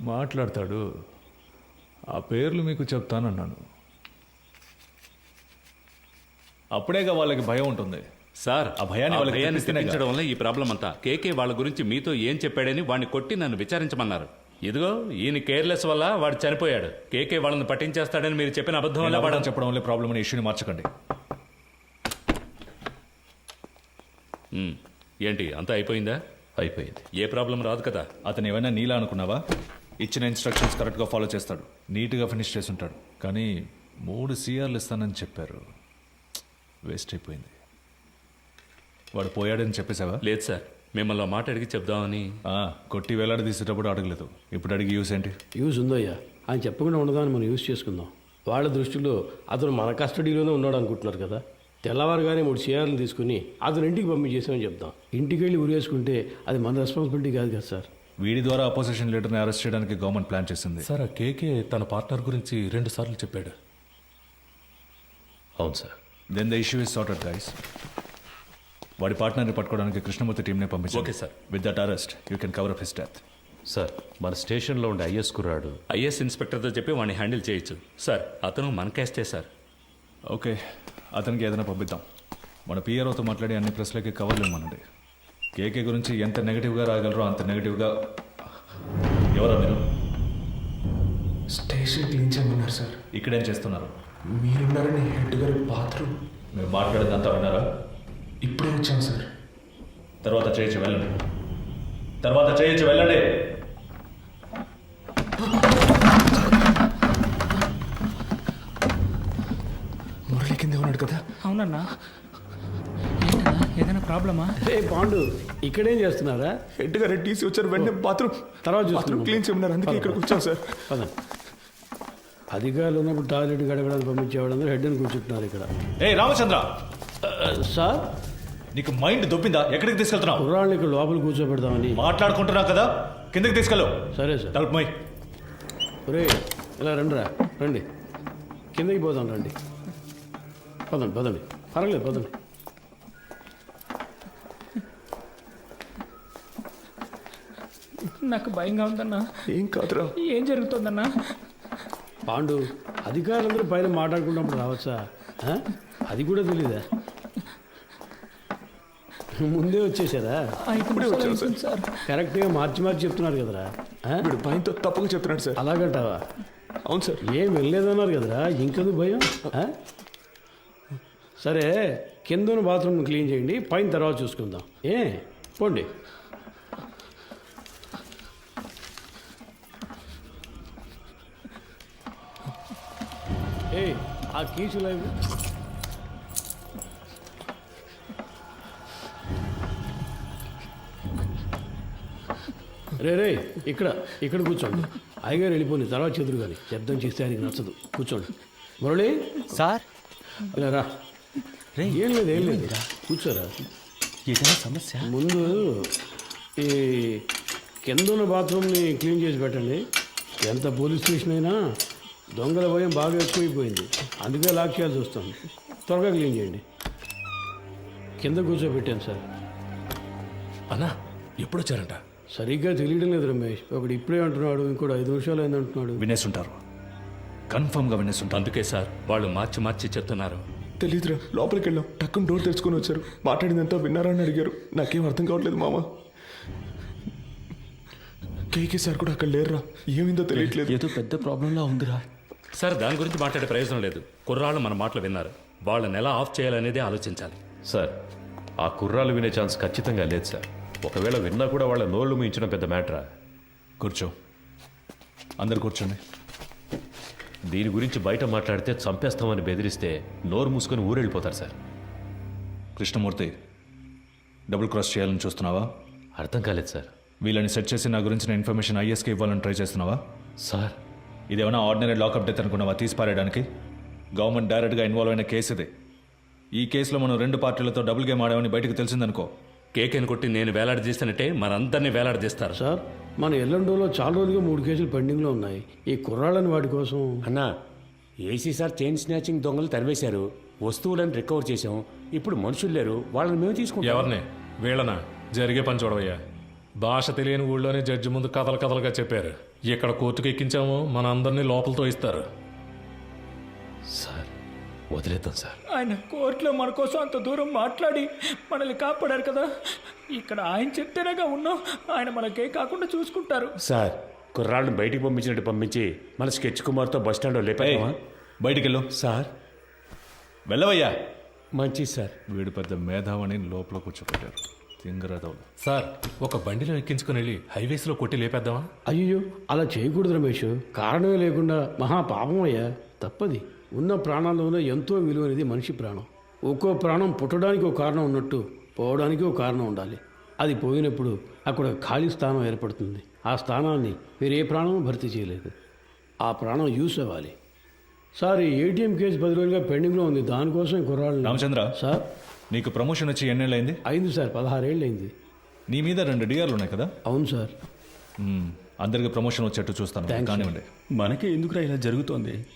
మాట్లాడతాడు. ఆ పేర్లు మీకు చెప్తానన్నాను. అప్పుడేగా వాళ్ళకి భయం ఉంటుంది. సార్ ఆ భయాన్ని వాళ్ళకి భయాన్ని తెప్పించడం వల్ల ఈ ప్రాబ్లం అంతా. కేకే వాళ్ళ గురించి మీతో ఏం చెప్పాడని వాడిని కొట్టి నన్ను విచారించమన్నారు. ఇదిగో ఈయన కేర్లెస్ వల్ల వాడు చనిపోయాడు. కేకే వాళ్ళని పట్టించేస్తాడని మీరు చెప్పిన అబద్ధం వల్ల నేను వాడు అబద్ధం చెప్పడం వల్ల ప్రాబ్లం అనే ఇష్యూని మార్చకండి. ఏంటి అంతా అయిపోయిందా? అయిపోయింది. ఏ ప్రాబ్లం రాదు కదా? అతను ఏమైనా నీలా అనుకున్నావా? ఇచ్చిన ఇన్స్ట్రక్షన్స్ కరెక్ట్గా ఫాలో చేస్తాడు. నీట్గా ఫినిష్ చేసి ఉంటాడు. కానీ మూడు సీఆర్లు ఇస్తానని చెప్పారు. వేస్ట్ అయిపోయింది. వాడు పోయాడని చెప్పేశావా? లేదు సార్. మిమ్మల్ని మాట అడిగి చెప్దామని. ఆ, కొట్టి వేలాడి తీసేటప్పుడు అడగలేదు. ఇప్పుడు అడిగి యూస్ ఏంటి? యూజ్ ఉందయ్యా. ఆయన చెప్పకుండా ఉండదాన్ని మనం యూజ్ చేసుకుందాం. వాళ్ళ దృష్టిలో అతను మన కస్టడీలోనే ఉన్నాడు అనుకుంటున్నారు కదా. తెల్లవారుగానే మూడు షేర్లు తీసుకుని అతను ఇంటికి పంపించేసామని చెప్తాం ఇంటికి వెళ్ళి ఉరేసుకుంటే అది మన రెస్పాన్సిబిలిటీ కాదు కదా సార్. వీడి ద్వారా అపోజిషన్ లీడర్ని అరెస్ట్ చేయడానికి గవర్నమెంట్ ప్లాన్ చేసింది. సార్ ఆ కేకే తన పార్ట్నర్ గురించి రెండు సార్లు చెప్పాడు. అవును sir. Then the issue is sorted guys వాడి పార్ట్నర్ని పట్టుకోవడానికి కృష్ణమూర్తి టీంనే పంపించారు Okay, sir. With that arrest you can cover up his death sir మన స్టేషన్లో ఉండే ఐఎస్ కుర్రాడు. ఐఎస్ ఇన్స్పెక్టర్తో చెప్పి వాడిని హ్యాండిల్ చేయొచ్చు. సార్ అతను మన కేస్టే సార్. ఓకే అతనికి ఏదైనా పంపిద్దాం. మన పిఆర్ఓతో మాట్లాడి అన్ని ప్రెస్లకి కవర్లు ఇవ్వమనండి కేకే గురించి ఎంత నెగిటివ్గా రాగలరో అంత నెగిటివ్గా ఎవరా మీరు? స్టేషన్ క్లీన్ చేయమన్నారు సార్. ఇక్కడేం చేస్తున్నారు? మీరున్నారని హెడ్ గారి బాత్రూమ్. మీరు మాట్లాడేదంతా విన్నారా? ఇప్పుడే వచ్చాం సార్. తర్వాత చేయొచ్చు వెళ్ళండి. తర్వాత చేయొచ్చు వెళ్ళండి. మురళి కింద ఉన్నాడు కదా? అవునన్నా. ఏదైనా ప్రాబ్లమా? ఏ పాండు ఇక్కడేం చేస్తున్నారా? హెడ్ గారు టీసీ వచ్చారు. వెంటనే బాత్రూమ్ తర్వాత. బాత్రూమ్ క్లీన్ చేయమన్నారు. అందుకే ఇక్కడికి వచ్చాం సార్. పదండి. అధికారులు ఉన్నప్పుడు టాయిలెట్ గడగడానికి పంపించేవాళ్ళందరూ హెడ్ని కూర్చుంటున్నారు ఇక్కడ. ఏ రామచంద్ర! సార్? నీకు మైండ్ దొబ్బిందా? ఎక్కడికి తీసుకెళ్తున్నావు? కుర్రాళ్ళని ఇక్కడ లోపల కూర్చోబెడదామని. మాట్లాడుకుంటున్నావు కదా? కిందకి తీసుకెళ్ళు. సరే సార్. తలుపు మై ఒరే ఇలా రండిరా. రండి. కిందకి పోదాం రండి. పదండి పదండి. పర్వాలేదు పదండి. నాకు భయంగా ఉందన్నా. ఏం కాదురా. ఏం జరుగుతుందన్నా? పాండు అధికారులందరూ పైన మాట్లాడుకున్నప్పుడు రావచ్చా? అది కూడా తెలీదా? ముందే వచ్చేసారా? అవుతుంది సార్ కరెక్ట్గా మార్చి మార్చి చెప్తున్నారు కదరా? వీడు భయంతో తప్పుగా చెప్తున్నాడు సార్. అలాగంటావా? అవును సార్. ఏం వెళ్ళలేదన్నారు కదరా? ఇంకెందుకు భయం? సరే కింద బాత్రూమ్ క్లీన్ చేయండి పైన తర్వాత చూసుకుందాం. ఏ పోండి ఏ ఆ కీసు రే రే ఇక్కడ ఇక్కడ కూర్చోండి. అయ్యగారు వెళ్ళిపోయింది తర్వాత చెదురు కానీ. శబ్దం చేస్తే ఆయనకి నచ్చదు. కూర్చోండి. మురళి? సార్? ఇలా రా. ఏం లేదు ఏం లేదు. కూర్చోరా. ఏదైనా సమస్య? ముందు ఈ కింద ఉన్న బాత్రూమ్ని క్లీన్ చేసి పెట్టండి. ఎంత పోలీస్ స్టేషన్ అయినా దొంగల భయం బాగా ఎక్కువైపోయింది. అందుకే లాక్ చేయాల్సి వస్తుంది త్వరగా క్లీన్ చేయండి. కింద కూర్చోబెట్టాను సార్. అన్నా ఎప్పుడు వచ్చారంట సరిగ్గా తెలియడం లేదు రమేష్. ఒకడు ఇప్పుడే అంటున్నాడు ఇంకోటి ఐదు నిమిషాలు అయింది అంటున్నాడు. వినేసుంటారు. కన్ఫర్మ్గా వినేసుంటారు. అందుకే సార్ వాళ్ళు మార్చి మార్చి చెప్తున్నారు. తెలీదురా లోపలికి వెళ్ళాం. టక్కున డోర్ తెరుచుకొని వచ్చారు. మాట్లాడిందంతా విన్నారా అని అడిగారు. నాకేం అర్థం కావట్లేదు మామ. కేకే సార్ కూడా అక్కడ లేరురా. ఏమైందో తెలియట్లేదు. ఏదో పెద్ద ప్రాబ్లంలా ఉందిరా. సార్ దాని గురించి మాట్లాడే ప్రయోజనం లేదు. కుర్రాళ్ళు మన మాటలు విన్నారు. వాళ్ళని ఎలా ఆఫ్ చేయాలనేదే ఆలోచించాలి. సార్ ఆ కుర్రాలు వినే ఛాన్స్ ఖచ్చితంగా లేదు సార్. ఒకవేళ విన్నా కూడా వాళ్ళ నోళ్ళు మించడం పెద్ద మ్యాటరా? కూర్చో. అందరు కూర్చోండి. దీని గురించి బయట మాట్లాడితే చంపేస్తామని బెదిరిస్తే నోరు మూసుకొని ఊరెళ్ళిపోతారు సార్. కృష్ణమూర్తి డబుల్ క్రాస్ చేయాలని చూస్తున్నావా? అర్థం కాలేదు సార్. వీళ్ళని సెట్ చేసి నా గురించిన ఇన్ఫర్మేషన్ ఐఎస్కి ఇవ్వాలని ట్రై చేస్తున్నావా? సార్ ఇదేమైనా ఆర్డినరీ లాకప్ డెత్ అనుకున్నావా? తీసి పారేయడానికి గవర్నమెంట్ డైరెక్ట్గా ఇన్వాల్వ్ అయిన కేసు ఇది. ఈ కేసులో మనం రెండు పార్టీలతో డబుల్ గేమ్ ఆడామని బయటకు తెలిసిందనుకో. కేకేని కొట్టి నేను వేలాడదీస్తానంటే మనందరినీ వేలాడదీస్తారు సార్ మన ఎల్లండోలో చాలా రోజులుగా మూడు కేసులు పెండింగ్లో ఉన్నాయి. ఈ కుర్రాళ్ళని వాటి కోసం అన్నా ఏసీ సార్ చైన్ స్నాచింగ్ దొంగలు తరివేశారు. వస్తువులను రికవర్ చేశాం. ఇప్పుడు మనుషులు లేరు. వాళ్ళని మేము తీసుకుంటాం. ఎవరిని? వీళ్ళనా? జరిగే పని చూడవయ్యా. భాష తెలియని ఊళ్ళోనే జడ్జి ముందు కథలు కథలుగా చెప్పారు. ఇక్కడ కోర్టుకు ఎక్కించాము మన అందరినీ లోపలతో ఇస్తారు. సార్ వదిలేద్దాం సార్. ఆయన కోర్టులో మన కోసం అంత దూరం మాట్లాడి మనల్ని కాపాడారు కదా. ఇక్కడ ఆయన చెప్తేనేగా ఉన్నాం. ఆయన మనకే కాకుండా చూసుకుంటారు. సార్ కుర్రాళ్ళని బయటికి పంపించినట్టు పంపించి మన స్కెచ్ కుమార్తో బస్ స్టాండ్లో లేపామా బయటికెళ్ళు. సార్. వెళ్ళవయ్యా. మంచిది సార్. వీడు పెద్ద మేధావని లోపల కూర్చోపెట్టారు తింగరదవులు సార్ ఒక బండిలో ఎక్కించుకుని వెళ్ళి హైవేస్లో కొట్టి లేపేద్దామా? అయ్యో అలా చేయకూడదు రమేష్ కారణమే లేకుండా మహా పాపం అయ్యా. తప్పది. ఉన్న ప్రాణాల్లోనే ఎంతో విలువైనది మనిషి ప్రాణం. ఒక్కో ప్రాణం పుట్టడానికి ఒక కారణం ఉన్నట్టు పోవడానికి ఒక కారణం ఉండాలి. అది పోయినప్పుడు అక్కడ ఖాళీ స్థానం ఏర్పడుతుంది. ఆ స్థానాన్ని వేరే ప్రాణం భర్తీ చేయలేదు. ఆ ప్రాణం యూస్ అవ్వాలి. సార్ ఈ ఏటీఎం కేసు పది రోజులుగా పెండింగ్లో ఉంది. దానికోసం ఈ కుర్రాళ్ళు రామచంద్ర. సార్? నీకు ప్రమోషన్ వచ్చి ఎన్నేళ్ళైంది అయింది సార్ పదహారేళ్ళు అయింది నీ మీద రెండు డిఆర్లు ఉన్నాయి కదా? అవును సార్. మ్మ్. అందరికి ప్రమోషన్ వచ్చేట్టు చూస్తాను. Thanks, కానివ్వండి. మనకే ఎందుకురా ఇలా జరుగుతోంది?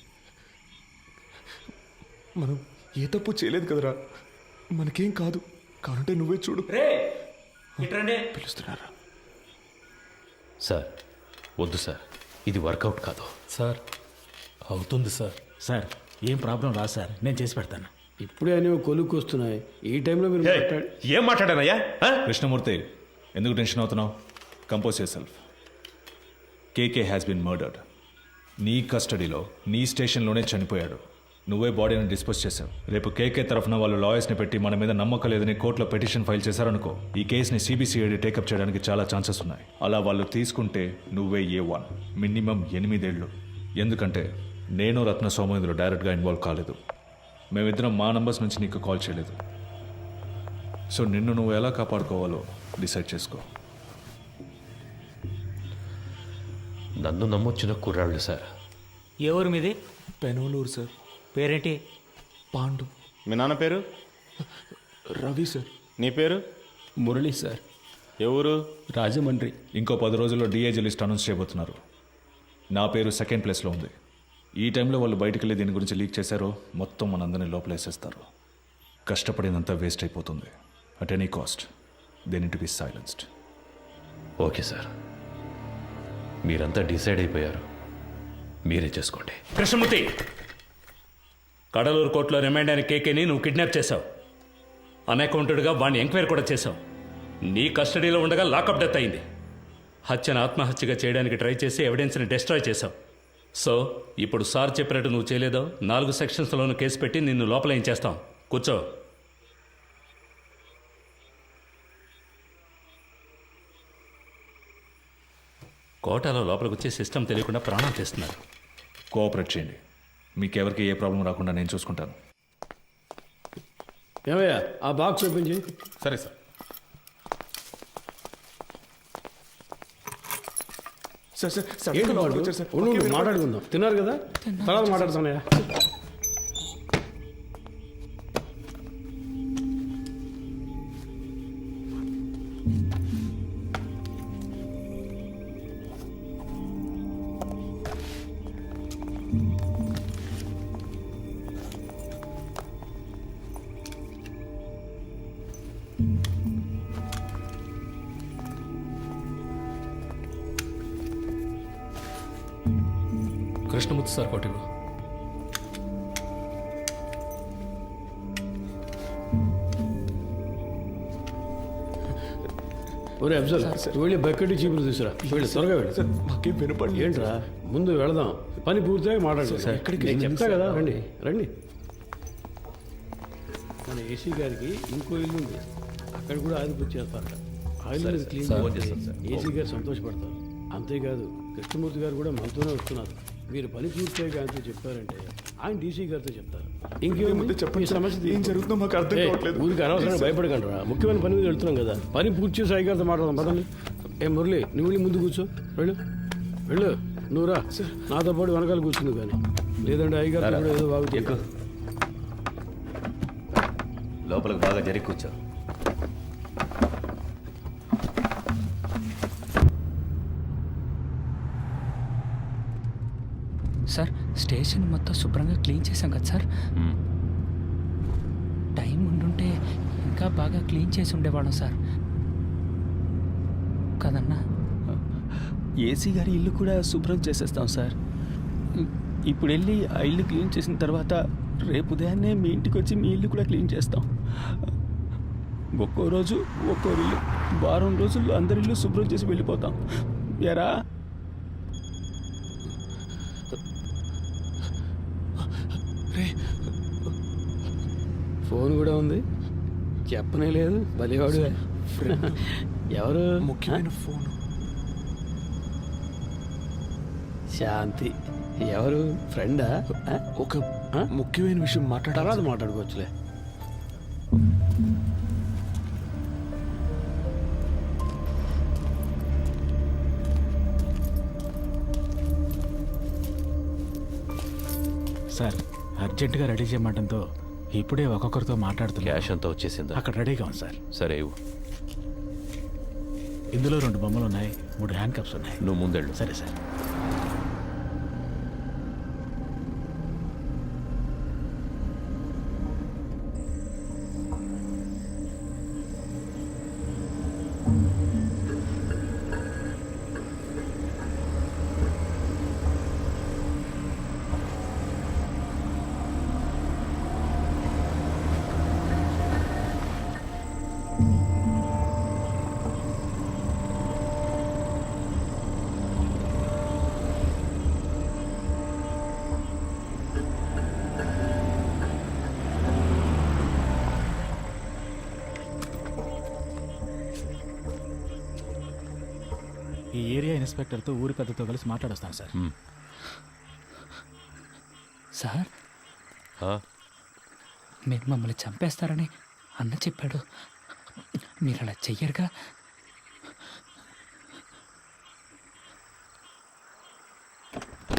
మనం ఏ తప్పు చేయలేదు కదరా? మనకేం కాదు. కానుంటే నువ్వే చూడు. పిలుస్తున్నారా? సార్ వద్దు సార్. ఇది వర్కౌట్ కాదు. సార్ అవుతుంది సార్. సార్ ఏం ప్రాబ్లం రా సార్. నేను చేసి పెడతాను. ఇప్పుడే అనేవి కొలుక్కు వస్తున్నాయి ఈ టైంలో మీరు ఏం మాట్లాడానయ్యా? కృష్ణమూర్తి ఎందుకు టెన్షన్ అవుతున్నావు? Compose yourself KK has been murdered నీ కస్టడీలో నీ స్టేషన్లోనే చనిపోయాడు. నువ్వే బాడీని డిస్పోజ్ చేశావు. రేపు కేకే తరఫున వాళ్ళు లాయర్స్ని పెట్టి మన మీద నమ్మకం లేదని కోర్టులో పిటిషన్ ఫైల్ చేశారనుకో ఈ కేసుని సిబిసిఐడి టేకప్ చేయడానికి చాలా ఛాన్సెస్ ఉన్నాయి. అలా వాళ్ళు తీసుకుంటే నువ్వే ఏ వన్ మినిమం ఎనిమిదేళ్ళు. ఎందుకంటే నేను రత్న సోమేంద్ర డైరెక్ట్గా ఇన్వాల్వ్ కాలేదు. మేమిద్దరం మా నంబర్స్ నుంచి నీకు కాల్ చేయలేదు. సో నిన్ను నువ్వు ఎలా కాపాడుకోవాలో డిసైడ్ చేసుకో. నన్ను నమ్మొచ్చిన కుర్రాళ్ళు సార్. ఏ ఊరు మీది? పెనోలూరు సార్. పేరేంటి? పాండు. మీ నాన్న పేరు? రవి సార్. నీ పేరు? మురళి సార్. ఏ ఊరు? రాజమండ్రి. ఇంకో పది రోజుల్లో డిఏజీ లిస్ట్ అనౌన్స్ చేయబోతున్నారు. నా పేరు సెకండ్ ప్లేస్లో ఉంది. ఈ టైంలో వాళ్ళు బయటికి వెళ్ళి దీని గురించి లీక్ చేశారో మొత్తం మనందరినీ లోపలేసేస్తారు. కష్టపడినంత వేస్ట్ అయిపోతుంది. At any cost they to be silenced okay sir. మీరంతా డిసైడ్ అయిపోయారు. మీరే చేసుకోండి. కృష్ణమూర్తి! కడలూరు కోర్టులో రిమైండ్ అయిన కేకేని నువ్వు కిడ్నాప్ చేశావు. అన్అకౌంటెడ్గా వాడిని ఎంక్వైరీ కూడా చేశావు. నీ కస్టడీలో ఉండగా లాకప్ డెత్ అయింది. హత్యను ఆత్మహత్యగా చేయడానికి ట్రై చేసి ఎవిడెన్స్ని డిస్ట్రాయ్ చేశావు. సో ఇప్పుడు సార్ చెప్పినట్టు నువ్వు చేయలేదో? నాలుగు సెక్షన్స్లోనూ కేసు పెట్టి నిన్ను లోపల ఏం చేస్తాం? కూర్చో. కోటాలో లోపలికి వచ్చే సిస్టమ్ తెలియకుండా ప్రాణం చేస్తున్నారు కోఆపరేట్ చేయండి. మీకెవరికి ఏ ప్రాబ్లం రాకుండా నేను చూసుకుంటాను. ఏమయ్యా? ఆ బాక్స్ ఓపెన్ చేయి. సరే సార్. సార్ సార్ ఏంటి సడన్గా వాడు? లోపలికి వచ్చారు సార్ ఉండు, ఉండు, మాకేం మాట్లాడుకుందాం. తిన్నారు? కదా తర్వాత మాట్లాడుతున్నాయా కృష్ణమూర్తి సార్ కోటి ఒరే అఫ్జల్ వెళ్ళి బకెట్ చీపులు తీసురా. వెళ్ళి త్వరగా వెళ్ళి. సార్ మాకేం వినపడలేదు. ఏంట్రా? ముందు వెళదాం. పని పూర్తిగా మాట్లాడు ఎక్కడికి నేను వెళ్ళాలి చెప్తా సార్? కదా రండి రండి. మన ఏసీ గారికి ఇంకో ఇల్లు ఉంది. అక్కడ కూడా ఆయిల్ బుక్ చేస్తారట ఆయిల్ క్లీన్ చేస్తే. ఏసీ గారు సంతోషపడతారు. అంతేకాదు కృష్ణమూర్తి గారు కూడా మనతోనే వస్తున్నారు. మీరు పని పూర్తిగా ఆయనతో చెప్పారంటే ఆయన డీసీ గారితో చెప్తారు. ఇంకేముంది? ముందే చెప్పండి. సమస్య ఏం. జరుగుతుందో మాకు అర్థం కావట్లేదు. ఊరికి అనవసరంగా భయపడకండి రా. ముఖ్యమైన పని మీద వెళ్తున్నాం కదా. పని పూర్తి చేసి అయ్యగారితో మాట్లాడదాం. పదండి. ఏ మురళి నువ్వు వెళ్ళి ముందు కూర్చో. వెళ్ళు. వెళ్ళు. నువ్వు రా. నాతో పాటు వెనకాల కూర్చుంది కానీ. లేదంటే అయ్యగారు కూడా ఏదో బాగుంది లోపలికి బాగా జరిగి కూర్చో. స్టేషన్ మొత్తం శుభ్రంగా క్లీన్ చేశాం కదా సార్. టైం ఉండుంటే ఇంకా బాగా క్లీన్ చేసి ఉండేవాళ్ళం సార్. కదన్నా? ఏసీ గారి ఇల్లు కూడా శుభ్రం చేసేస్తాం సార్. ఇప్పుడు వెళ్ళి ఆ ఇల్లు క్లీన్ చేసిన తర్వాత రేపు ఉదయాన్నే మీ ఇంటికి వచ్చి మీ ఇల్లు కూడా క్లీన్ చేస్తాం. ఒక్కో రోజు ఒక్కో ఇల్లు వారం రోజుల్లో అందరి ఇల్లు శుభ్రం చేసి వెళ్ళిపోతాం. ఎరా? ఫోన్ కూడా ఉంది. చెప్పనే లేదు. బలివాడు ఎవరు? ముఖ్యమైన ఫోన్. శాంతి. ఎవరు? ఫ్రెండా? ఒక ముఖ్యమైన విషయం మాట్లాడాలి తర్వాత మాట్లాడుకోవచ్చులే. సార్ అర్జెంటుగా రెడీ చేయమంటంతో ఇప్పుడే ఒక్కొక్కరితో మాట్లాడుతున్నా. క్యాష్ అంతా వచ్చేసిందా? అక్కడ రెడీగా ఉంది సార్. సరే ఇవ్వు. ఇందులో రెండు బొమ్మలు ఉన్నాయి మూడు హ్యాండ్ కప్స్ ఉన్నాయి. నువ్వు ముందెళ్ళు. సరే సార్. ఇన్స్పెక్టర్తో ఊరి పెద్దతో కలిసి మాట్లాడొస్తాను సార్. సార్? మీరు మమ్మల్ని చంపేస్తారని అన్న చెప్పాడు. మీరు అలా చెయ్యరుగా?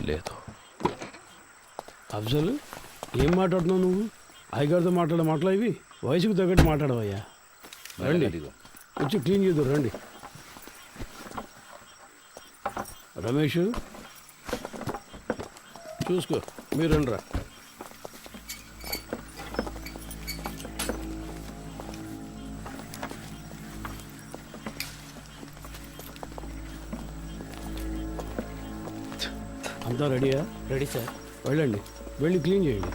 లేదు. అఫ్జల్ ఏం మాట్లాడుతున్నావు నువ్వు? అయ్యగారితో మాట్లాడే మాటలు ఇవి? వయసుకు తగ్గట్టు మాట్లాడవయ్యా. రండి. వచ్చి క్లీన్ చేద్దాం రండి. రమేష్ చూసుకో మీరు రా. అంతా రెడీయా? Ready sir. వెళ్ళండి వెళ్ళి క్లీన్ చేయండి.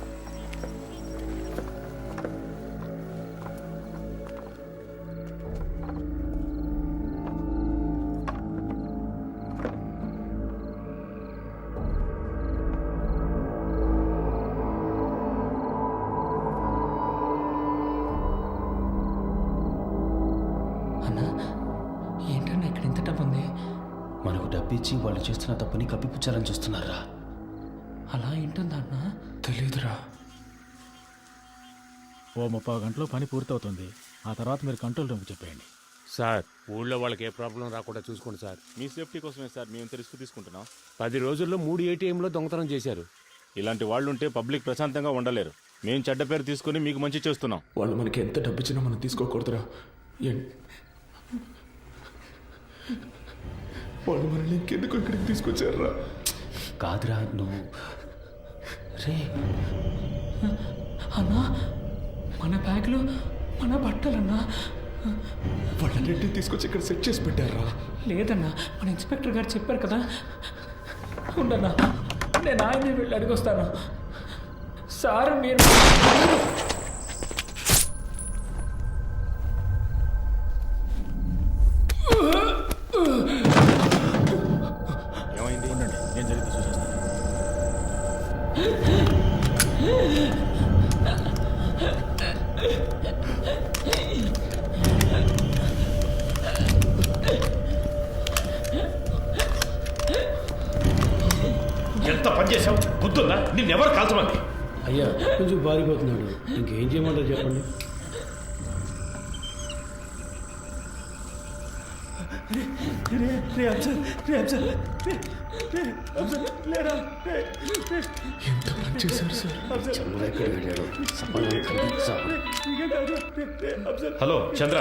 డబ్బిచ్చి వాళ్ళు చేస్తున్న తప్పుని కప్పిపుచ్చాలని చూస్తున్నారా? అలా ఏంటుందా అన్నా? తెలీదురా. ఓ ముప్పై గంటలో పని పూర్తవుతుంది. ఆ తర్వాత మీరు కంట్రోల్ రూమ్కి చెప్పేయండి. సార్ ఊళ్ళో వాళ్ళకి ఏ ప్రాబ్లం రాకుండా చూసుకోండి సార్. మీ సేఫ్టీ కోసమే సార్ మేము ఇంత రిస్క్ తీసుకుంటున్నాం. పది రోజుల్లో మూడు ఏటీఎంలో దొంగతనం చేశారు. ఇలాంటి వాళ్ళు ఉంటే పబ్లిక్ ప్రశాంతంగా ఉండలేరు. మేము చెడ్డ పేరు తీసుకుని మీకు మంచి చేస్తున్నాం. వాళ్ళు మనకి ఎంత డబ్బు ఇచ్చినా మనం తీసుకోకూడదురా. వాళ్ళు మనల్ని ఇంకెందుకు ఇక్కడికి తీసుకొచ్చారా కాదురా నువ్వు రే. అన్నా మన బ్యాగ్లో మన బట్టలన్నా. వాళ్ళన్నింటినీ తీసుకొచ్చి ఇక్కడ సెట్ చేసి పెట్టారా లేదన్నా మన ఇన్స్పెక్టర్ గారు చెప్పారు కదా. ఉండన్నా నేను ఆయన్ని వెళ్ళి అడిగొస్తాను. సార్ మీరు ఏమైంది పారిపోతున్నాడు. ఇంకేం చేయమంటారు చెప్పండి. ఎంత పని చేశారు సార్. హలో చంద్ర.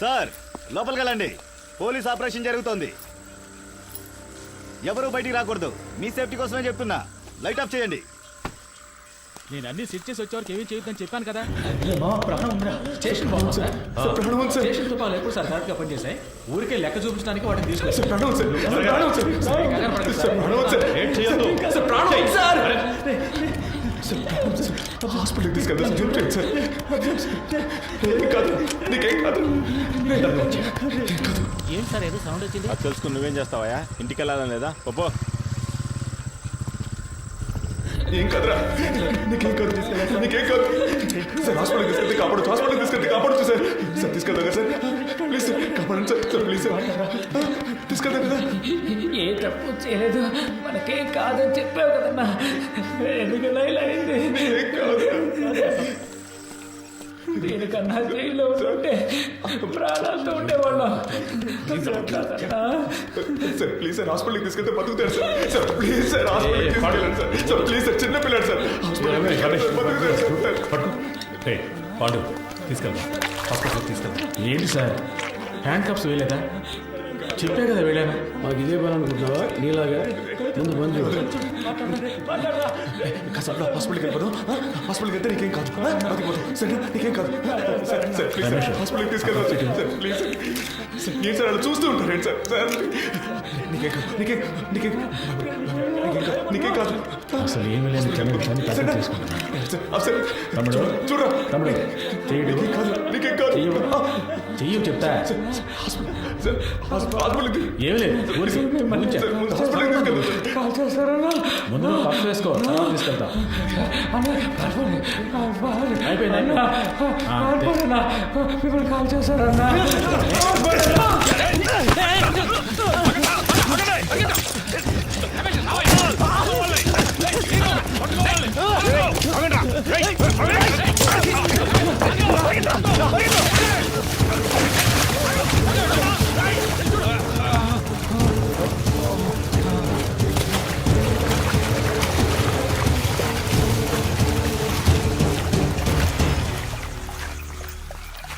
సార్ లోపలికి వెళ్ళండి. పోలీస్ ఆపరేషన్ జరుగుతోంది. ఎవరు బయటికి రాకూడదు. మీ సేఫ్టీ కోసమే చెప్తున్నా. లైట్ ఆఫ్ చేయండి. నేను అన్ని సెట్ చేసి వచ్చేవరకు ఏమీ చేయొద్దని చెప్పాను కదా. ప్రాణం ఉందిరా. స్టేషన్ బాగుంది? సార్. సార్ ప్రాణం ఉంది సార్. స్టేషన్ తుపాలు ఎప్పుడు సార్ కరెక్ట్గా పనిచేసాయి ఊరికే లెక్క చూపించడానికి వాటిని తీసుకొచ్చి సార్ ఏం చేయొద్దు సార్. ప్రాణం ఉంది సార్. సార్ ప్రాణం ఉంది సార్ హాస్పిటల్కి తీసుకెళ్తా సార్. చూడండి సార్. ఏం కాదు. నీకేం కాదు. ఏంటి సార్ ఏదో సౌండ్ వచ్చింది? అది తెలుసుకుని నువ్వేం చేస్తావా ఇంటికి వెళ్ళాలని లేదా? పప్పు ఏం కదరా? నీకేం కాదు నీకేం కాదు. సార్ హాస్పిటల్కి తీసుకెళ్తే కాపాడు హాస్పిటల్కి తీసుకెళ్తే కాపాడు సార్ సార్ తీసుకెళ్తా కదా సార్. ప్లీజ్ సార్ కాపాడండి సార్. Sir please sir. తీసుకెళ్తా కదా. ఏ తప్పు చేయలేదు. మనకేం కాదని చెప్పావు కదన్నా ఎందుకన్నా ఇలా అయింది. దీనికన్నా జైల్లో ఉంటే ప్రాణాలతో ఉండేవాళ్ళం. సార్ ప్లీజ్ సార్ హాస్పిటల్కి తీసుకెళ్తే బతుకుతాడు సార్ సార్ ప్లీజ్ సార్ హాస్పిటల్కి తీసుకెళ్ళండి సార్ సార్ ప్లీజ్ సార్ చిన్న పిల్లాడు సార్ తీసుకెళ్ళండి సార్ పాండు. తీసుకెళ్దాం. హాస్పిటల్కి తీసుకెళ్దాం. ఏంటి సార్ హ్యాండ్ కప్స్ వేయలేదా? చెప్పే కదా వెళ్ళాను మాకు ఇదే పని అనుకుంటున్నావా? నీలాగా ముందు బంద్ కాసేపు హాస్పిటల్కి వెళ్ళిపోదాం. హాస్పిటల్కి వెళ్తే నీకేం కాదు. బతికిపోతాం సరే నీకేం కాదు. సార్ సార్ ప్లీజ్ సార్ హాస్పిటల్కి తీసుకెళ్దాం సార్ ప్లీజ్ సార్ ఏంటి సార్ అలా చూస్తూ ఉంటారు? ఏంటి సార్ సార్ నీకేం కాదు నీకేం నీకేం నీకేం కాదు. నీకేం కాదు అసలు ఏమీ లేని తమ్ముడు. చూడరా తమ్ముడు చెయ్యడు చెప్తా. హాస్పిటల్ సార్ హాస్పిటల్కి ఏం లేదు ముందు పప్పు వేసుకో తీసుకెళ్తా అయిపోయింది మిమ్మల్ని కాల్ చేశారన్నా